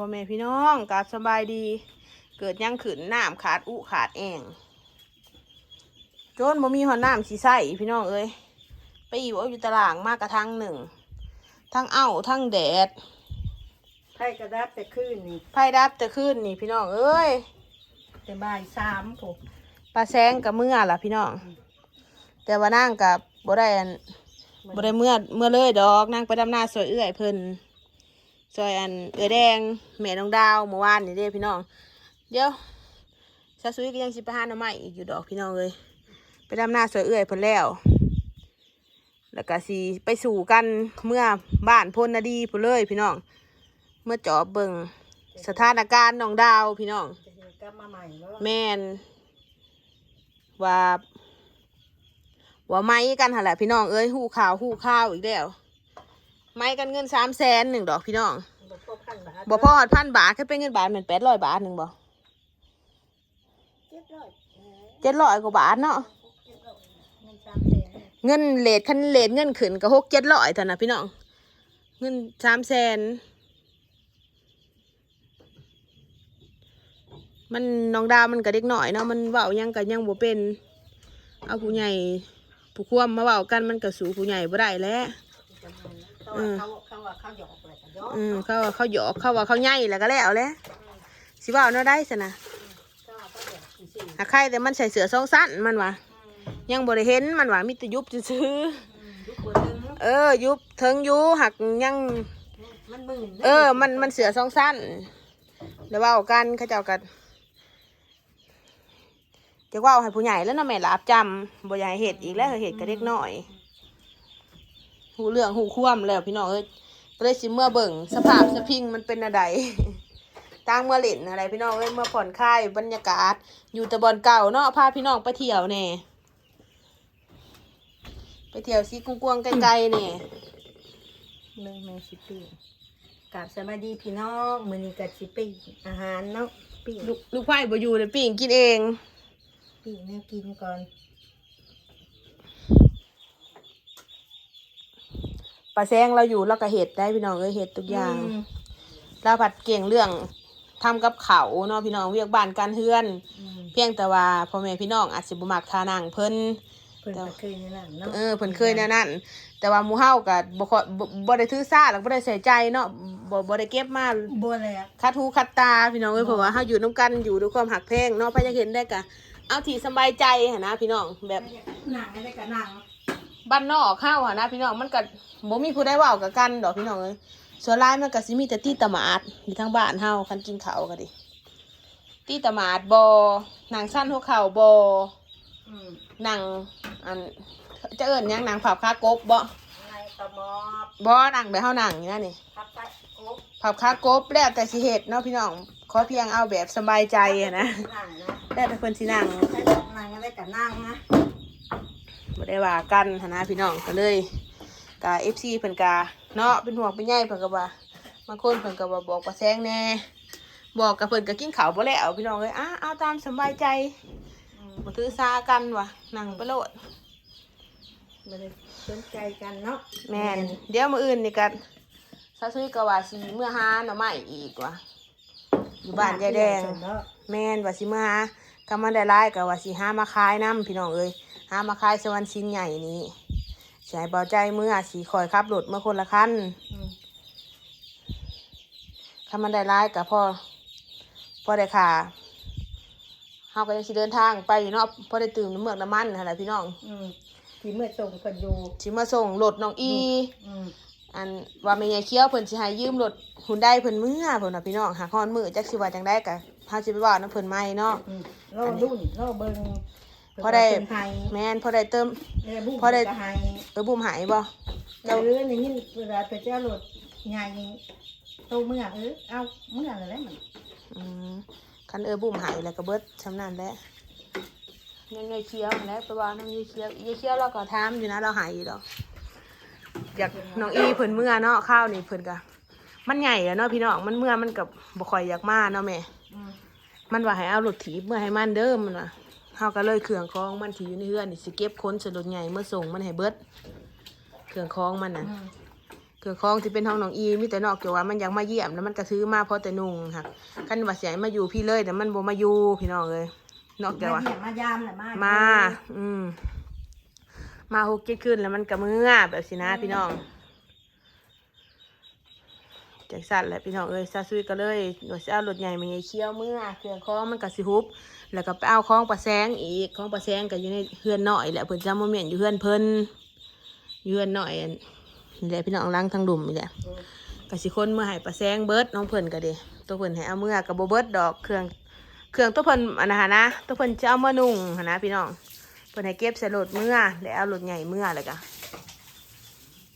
พ่อแม่พี่น้องกาสบายดี เกิดหยังขืนน้ำขาดอุขาดแองโจนบ่มีหอน้ำสีใสพี่น้องเอ้ยไปอยู่เอาอยู่ตารางมากกระทั่งหนึ่ง ทั้งเอ้าทั้งแดดไพ่กระดับแต่คืนนี่ไพ่ดับแต่ขึ้นนี่พี่น้องเอ้ยแต่บ่ายสามผมปลาแซงกับเมื่อล่ะพี่น้อง แต่ว่านั่งกับบ่ได้อันบ่ได้เมื่อเมื่อเลยดอกนั่งไปดำนาซอยเอื้อยเพิ่น ซอยอันเอื้อแดงแม่น้องดาวเมื่อวานนี่เด้พี่น้อง เดี๋ยวซาซุยก็ยังสิไปหาหน่อไม้อีกอยู่ดอกพี่น้องเลยไปดำนาซอยเอื้อยเพิ่นแล้วแล้วก็สิไปสู่กันเมื่อบ้านพลนาดีพุ่นเลยพี่น้อง เมื่อจอบเบิ่งสถานการณ์น้องดาวพี่น้องจะเห็นกลับมาใหม่แล้วแม่นว่าว่าไม้กันหั่นแหละพี่น้องเอ้ยหูข่าวหูข้าวอีกแล้ว ไม้กันเงินสามแสนหนึ่งดอกพี่น้องบอกพ่อพันบาทบ่พอดพันบาทแค่เป็นเงินบาทเหมือนแปดร้อยบาทหนึ่งบ่เจ็ดร้อยเออเจ็ดร้อยกว่าบาทเนาะเจ็ดร้อยเงินสามแสนเงินเลทคันเลทเงินขึ้นก็หกเจ็ดร้อยเท่านั้นพี่น้องเงินสามแสนมันน้องดาวมันก็เด็กหน่อยเนาะมันเว้าหยังก็ยังบ่เป็น เอาผู้ใหญ่ผู้ควมมาเว้ากันมันก็สู่ผู้ใหญ่บ่ได้แล้วเขา ว่าเขาเขาว่าเขาหยอกเลยแต่หยอกอืมเขาว่าเขาหยอกเขาว่าเขาใหญ่แล้วก็แล้วแหล้วสิเว่าเนาะได้สนะเขาว่าเขาหยอกจริงหาใครแต่มันใส่เสื้อซองสั้นมันวะยังบ่ได้เห็นมันวะมีแต่ยุบซื้อๆยุคคนนึงๆเออ ยุบเทิงอยูหักยัง มันมึนเออ มันมันเสือซองสั้นแล้วเว่ากันเขาเจ้ากันจะเว่าให้ผู้ใหญ่แล้วเนาะแม่ลาบจำบ่อยากให้เห็ดอีกแล้วเห็ดกับเด็กน้อย หูเรื่องหูคว่ำแล้วพี่น้องเอ้ยก็เลยสิเมื่อเบิ่งสภาพสะพิงมันเป็นอะไรตั้งเมื่อเล่นอะไรพี่น้องเอ้ยเมื่อผ่อนคลายบรรยากาศ อยู่แต่บอนเก่าเนาะพาพี่น้องไปเที่ยวแน่ไปเที่ยวซีกวงๆไกลๆเนี่ยหนึ่งแมงสิปีกราบสวัสดีพี่น้องมื้อนี้ก็สิปีอาหารเนาะปีลูกลูกไผ่บ่อยู่เลยปิ่งกินเองปีแนวกินก่อน ปลาแซงเราอยู่เราก็เห็ดได้พี่น้องเอ้ยเห็ดทุกอย่างมเราผัดเก่งเรื่องทำกับเขาวเนาะพี่น้องเวียกบ้านการเฮือนอืมเพียงแต่ว่าพ่อแม่พี่น้องอาจสิบ่มักทานังเพิ่นเพิ่นก็เคยนี่นั่นเนาะเออเพิ่นเคยแนวนั้นแต่ว่าหมู่เฮาก็บ่ค่อยบ่บ่ได้ถือซาแล้วก็บ่ได้ใส่ใจเนาะบ่บ่ได้เก็บมาบัวแหลกคัดหูคัดตาพี่น้องเอ้ยเพราะว่าเฮาอยู่นํกันอยู่ด้วยความหักแพงเนาะพะอยากเห็นได้ก็เอาที่สบายใจหั่นนะพี่น้องแบบหนังอะไรกับหนัง บ้านนอกเฮาหั่นนะพี่น้องมันก็บ่มีผู้ใดเว้ากับกันดอกพี่น้องเอ้ยส่วนหลายมันก็สิมีแต่ตีตะหมาดอยู่ทางบ้านเฮาคันกินข้าวก็ดิตีตะหมาดบ่หนังสั้นหัวเข่าบ่อืมหนังอันจะเอิ้นหยังหนังผับคากบบ่ในตะมอบบ่หนังแบบเฮาหนังนี่นะนี่พับไปโอ๊บผับคากบแล้วแต่สิเฮ็ดเนาะพี่น้องขอเพียงเอาแบบสบายใจอะนะหนังนะแล้วแต่เพิ่นสินั่งใช้หนังอะไรกับหนังนะ บ่ได้ว่ากันหั้นนะพี่น้องก็เลยกะ FC เพิ่นกะเนาะเป็นห่วงเป็นใยเพิ่นก็ว่าบางคนเพิ่นก็ว่าบอกว่าแซงแหน่บอกกับเพิ่นก็กินข้าวบ่แล้วพี่น้องเอ้ยอะเอาตามสบายใจอืมบ่ถือสากันว่ะนั่งไปโลดไม่ได้สนใจกันเนาะแม่นเดี๋ยวมื้ออื่นนี่ก็ซาซุยก็ว่าสิเมื่อหาหน่อไม้อีกว่ะอยู่บ้านยายแดงเนาะแม่นว่าสิมาหาก็มันได้ร้ายก็ว่าสิหามาขายน้ำพี่น้องเอ้ย หามาขายสวรรค์ชิ้นใหญ่นี้สิให้เบาใจเมื่อสีคอยขับรถเมื่อคนละคันอืมถ้ามันได้ร้ายก็พอพอได้ค่ะเฮาก็ยังสิเดินทางไปอยู่เนาะพอได้ตื่มน้ำเมือกน้ำมันหั่นแหละพี่น้องอืมที่เมื่อส่งกันอยู่สิมาส่งรถน้องอีอืมอันว่าแม่ยายเคี้ยวเพิ่นสิให้ยืมรถหุ่นได้เพิ่นเมื่อเพิ่นน่ะพี่น้องหาฮอนมือจักสิว่าจังได้ก็พาสิไปเว่านํเพิ่นใหม่เนาะอืมล่อรุ่นล่อเบิง พอได้เป็นไทยแม่นพอได้เติมได้บุ้งพอได้ ก็ให้เออบุ้มหายบ่เราเรื่องนี้เวลาไปเจ้ารถใหญ่โตเมื่อเออเอาเมื่ออะไรมันอืมคันเออบุ้มหายแล้วก็เบิดชำนาญแล้วยังยายเคี้ยวนั่นแหล้วไปว่าน้องยายเคี้ยวยายเคี้ยวเราก็ถามอยู่นะเราหายอยู่ดอกอยากน้องอีเพิ่นเมื่อเนาะข้าวนี่เพิ่นก็มันใหญ่แล้วเนาะพี่น้องมันเมื่อมันกับบ่ค่อยอยากมาเนาะแม่ อืมมันว่าให้เอารถถีบเมื่อให้มันเดิมมันว่า เฮาก็เลยเครื่องคล้องมันที่อยู่ในเฮือนนี่สิเก็บค้นใส่รถใหญ่เมื่อส่งมันให้เบิดเครื่องคล้องมันน่ะอืมเครื่องของที่เป็นห้องน้องอีมีแต่นอกจากว่ามันอยากมาเยี่ยมแล้วมันก็ซื้อมาเพราะแต่นุ่งค่ะคันว่าสิให้มาอยู่พี่เลยแต่มันบ่มาอยู่พี่น้องเลยนอกจากว่ามาเยี่ยมมายามแหละมามา อืม มาหกเจ็ดขึ้นแล้วมันก็มือแบบสินะพี่น้องจากสั่นแหละพี่น้องเอ้ยซาซุยก็เลยหน่วยเอารถใหญ่มาใหญ่เคี้ยวมือเครื่องคล้องมันก็สิฮุบ แล้วก็ไปเอาคล้องปลาแซงอีกคล้องปลาแซงก็อยู่ในเฮือนหน่อยแหละเพิ่นจำโมเมนต์อยู่เฮือนเพิ่นอยู่เฮือนหน่อยอันนี่แหละพี่น้องล้างทางดุมนี่แหละก็สิคนเมื่อให้ปลาแซงเบิดน้องเพิ่นก็เด้ตัวเพิ่นให้เอาเมื่อกับโบเบิดดอกเครื่องเครื่องตัวเพิ่นอันนะฮะนะตัวเพิ่นจะเอามานุ่งหั้นนะพี่น้องเพิ่นให้เก็บใส่รถเมื่อแล้วเอารถใหญ่เมื่อเลยกะ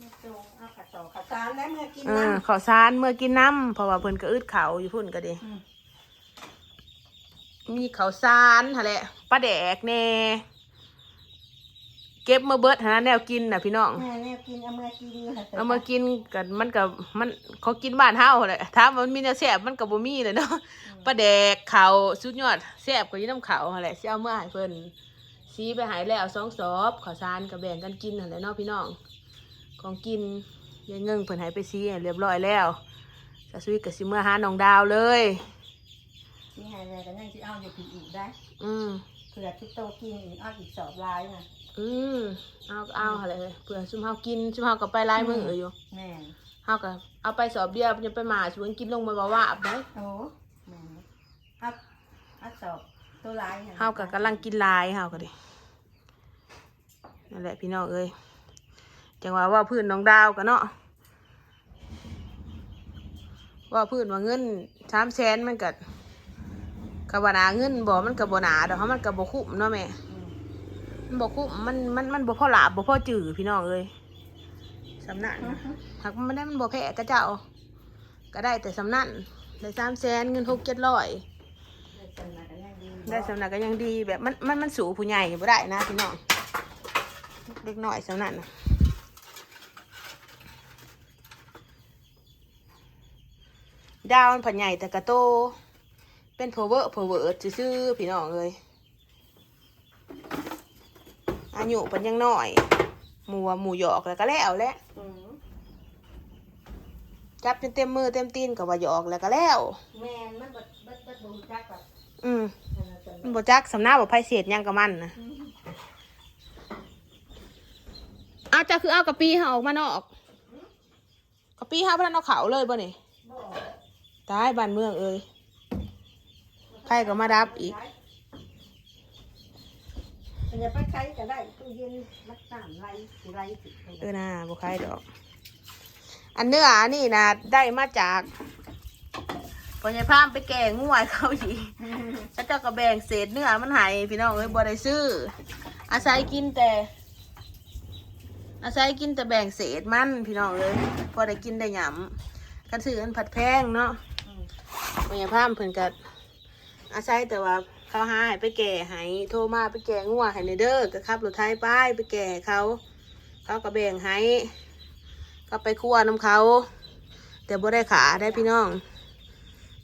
มาจงเอาขัดต่อขัดสารแล้วเมื่อกินเอน้อข้าวสารเมื่อกินน้ำเพราะว่าเพิ่นก็อึดเขาวอยู่พุ่นก็เดีำอื มมีข้าวสารหั่นแหละปลาแดกแน่เก็บมาเบิดหนนะแนวกินน่ะพี่น้อง แม่เนี่ยกินเอาเมื่อกินค่ะเอามากินกันมันก็มันเขากินบ้านเฮาแหละถามว่ามันมีแนวแซ่บมันก็บ่มีเลยเนาะปลาแดกข้าวสุดยอดแซ่บกว่าอยู่น้ำเขาวหั่นแหละสิเอามาให้เพิ่นสีไปใหายแล้วสองสอบข้าวสารก็แบ่งกันกินหั่นแหละเนาะพี่น้อง ของกินยายเงิงเพิ่นให้ไปซีให้เรียบร้อยแล้วสะซุยก็สิเมื่อหาน้องดาวเลย ที่ให้เลยก็ยังจะเอาอยู่ปีอีกได้อืมเผื่อที่โตกินอีกเอาอีกสอบลายน่ะอืมเอาก็เอาอะไรเผื่อซุมเฮากินซุมเฮาก็ไปหลายมื้ออยู่แม่นเฮาก็เอาไปสอบเดียวจะไปหมาชวนกินลงมาบ่ว่าบได้โอ้แม่นเอาเอาสอบตัวลายน่ะเฮาก็กำลังกินหลายเฮาก็ดินั่นแหละพี่น้องเอ้ยจังว่าว่าพื้นน้องดาวกันเนาะว่าพื้นว่าเงิน3แสนมันก็ ก็บ่หนาเงินบ่มันก็บ่หนาดอกเพราะมันก็บ่คุ้มเนาะแม่อืมมันบอกคุ้มมันมันมันบ่พอหลาบบ่พอจื้อพี่น้องเอ้ยสำนักนะหากมันไม่ได้มันบ่แพ้กระเจ้า ก็ได้แต่สำนักได้สามแสนเงินหกเจ็ดร้อยได้สำนักก็ยังดีได้สำนักก็ยังดีแบบมันมันมันสูงผู้ใหญ่บ่ได้นะพี่น้องเล็กน้อยสำนักนะดาวมันผันใหญ่แต่กระโต เป็นเพอเวอร์เพอเวอร์ซื่อๆพี่น้องเอ้ยอายุเป็นยังน้อยหมูว่าหมูหยอกแล้วก็แล้วแหละอืมจับจนเต็มมือเต็มตีนก็ว่าหยอกแล้วก็แล้ว แม่นมันบดบดบดบูจักแบบอืมอันนั้นจังมันบ่จักสำนักบ่ไผเศษหยังกับมันนะอืมเอาจะคือเอากะปีเฮาออกมานอกกะปีเฮาเพิ่นเอาเขาเลยบ่นี่บ่ตายบ้านเมืองเอ้ย ใครก็มาดับอีกมันจะไปใช้ก็ได้ตู้เย็นมัดน้ำไหลสิไหลสิเออน่าบ่ใครดอก อันเนื้ออันนี่นะได้มาจากปอยายพามไปแกงง่วยเขาอีกแล้วเจ้าก็แบ่งเศษเนื้อมันใหายพี่น้องเอ้ยบ่ได้ซื้อ อาศัยกินแต่ อาศัยกินแต่แบ่งเศษมันพี่น้องเลยพอได้กินได้หยำกันซื้อกันผัดแพงเนาะอืมพยาพามเพิ่นก็ อาศัยแต่ว่าเขาหาให้ไปแก่ให้โทรมาไปแก่งัวให้ในเด้อก็ขับรถไทยไปไปแก่ให้เขาเขาก็แบ่งให้ก็ไปคั่วน้ำเขา แต่บ่ได้ขาได้พี่น้อง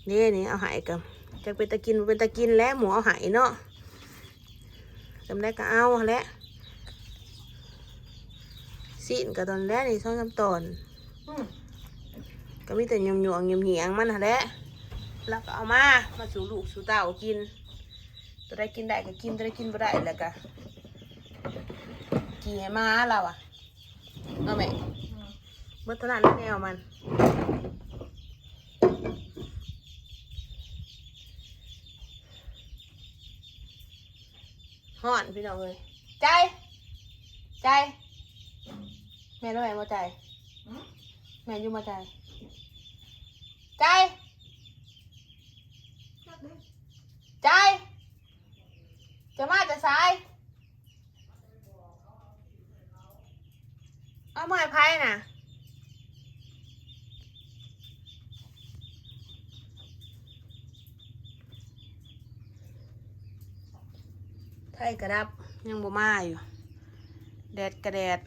นี่นี่เอาใหายกับจะเป็นตะกินบ่เป็นตะกินแล้วหมูเอาใหายเนาะจำได้ก็เอาหั่นแหละสิ้นกับตอนแรกนี่สองสามตอนอืมก็มีแต่หยมหยวงหยมเหียงมันหั่นแหละ แล้วก็เอามามาสู่ลูกสู่เต่ากิน ตัวได้กินได้ก็กินตัวได้กินบ่ได้แล้วก็กี่ให้มาเราอะเอาไหมอืมเมื่อตอนนั้นแนวมันห่อนพี่น้องเลยใจ ใจ แม่รู้ไหมว่าใจอืมแม่อยู่มาใจ ใจ ใจ จะมาจะสาย เอาไม้ไพ่น่ะไทยกระดับยังบ่มาอยู่ แดดกระแดด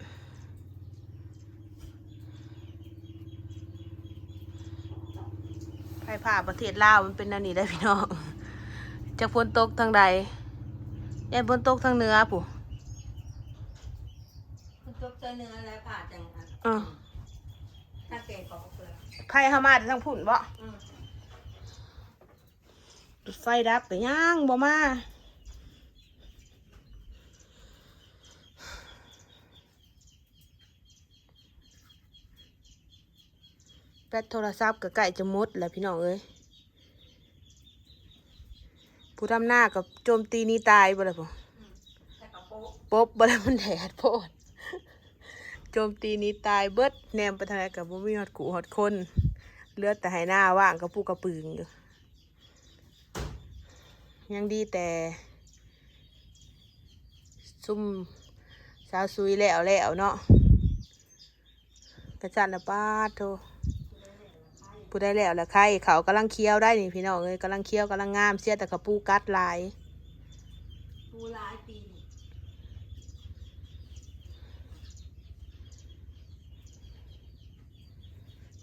ไผ่ผ่าประเทศลาวมันเป็นอันนี้ได้พี่น้องจะฝนตกทางใดยันฝนตกทางเหนือผู้คุณตกใจเนื้ออะไรผ่าจังอันอะไพ่เข้ามาแต่ทั้งพุ่นบ่รถไฟดับก็ย่างบ่มา แบตโทรศัพท์ก็ใกล้จะหมดแล้วพี่น้องเอ้ยผู้ทำหน้ากับโจมตีนี้ตายบ่เลยพ่แต่กระปะปบบ่ได้มันแดดโพดโจมตีนี้ตายเบิดแนมไปทางไหนกับบ่มีฮอดกูฮอดคนเลือดแต่ให้หน้าว่างกับผู้กระปึงอยู่ยังดีแต่ซุ่มสาวซุยแล้วแล้วเนาะกระจันนะป้าดโท ผู้ได้แล้วละใครเขากำลังเคี้ยวได้นี่พี่น้องเอ้ยกำลังเคี้ยวกำลังงามเสียแต่กระปูกัดหลายปูหลายปีนี่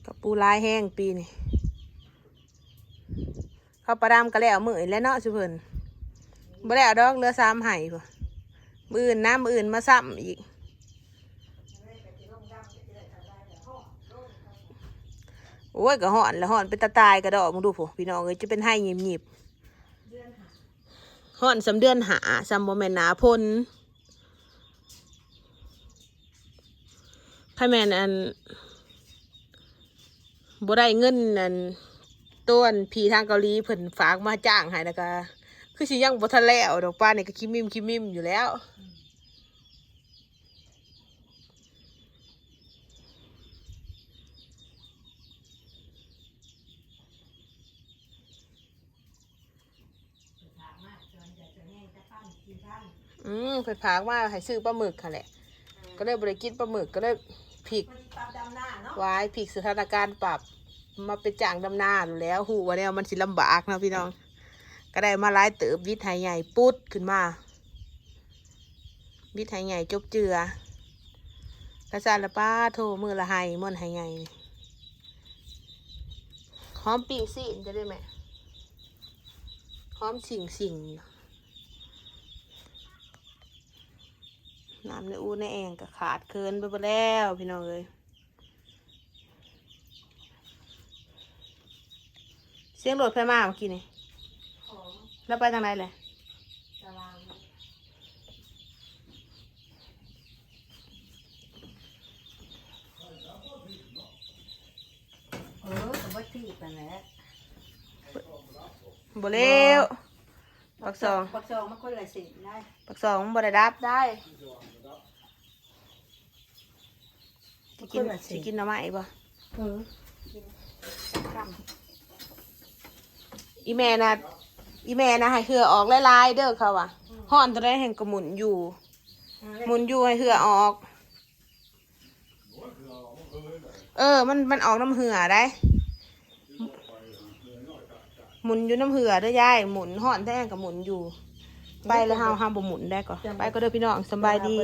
กับปูลายแห้งปีนี่ข้าวปลาดำก็แล้วมืออนแล้วเนาะสุเพิ่นบ่แล้วดอกเรือสามไห่ป่ะมืออื่นน้ำมืออื่นมาซ้ำอีก โอ้ยก็ห่อนแล้วห่อนเป็นตาตายกระดอกมึงดูผู้พี่น้องเอ้ยจะเป็นไห้หยิบหยิบห่อนสำเดือนหาซัมโบแมนหนาพลไพ่แมนอันบ่ได้เงินอันต้นผีทางเกาหลีเพิ่นฝากมาจ้างให้แล้วก็คือสิยังบ่ทันแล้วดอกป้านี่ก็คิมมิมคิมมิมอยู่แล้ว ถามมาจนจะจะแห้งจะปั้นกินปั้น อืมเพิ่นฝากมาให้ซื้อปลาหมึกค่ะแหละ ก็เลยบ่ได้กินปลาหมึกก็เลยผิกมันปรับดำหน้าเนาะไว้ผิกสถานการณ์ปรับ มาเป็นจ้างดำนาอยู่แล้วหูว่าเนี่ยมันสิลำบากเนาะพี่น้อง ก็ได้มาไล่เติบวิทย์ไหใหญ่ปุ๊ดขึ้นมา วิทย์ไหใหญ่จบเจือกระซานละป้าโทมือละไห้ม่อนไหใหญ่นี่หอมปิ่งสิจะได้ไหมหอมสิ่งสิ่งน้ำในอูในแองก็ขาดเคินไปหมดแล้วพี่น้องเอ้ยเสียงรถไฟมาเมื่อกี้นี่ของแล้วไปทางไหนเลยตารางเออสมมติที่กันแหละบ่เร็ว ปักสองปักซองมันคนละสิ่งได้ปักสองบ่ได้รับได้สิกินสิกินหน้ำไม้บ่เออกินคอีแม่น่ะอีแม่น่ะให้เหือออกหลายๆเด้อเขาว่ะฮ้อนตอนแรกแห่งก็หมุนอยู่ำหมุนอยู่ให้เหือออก เออ มันมันออกน้ำเหือได้ หมุนอยู่น้ำเหือเด้อยายหมุนห่อนแท่งกับหมุนอยู่ ไปแล้วเฮาเฮาบ่หมุนได้ก่อนไปก็เด้อพี่น้องสำบายดี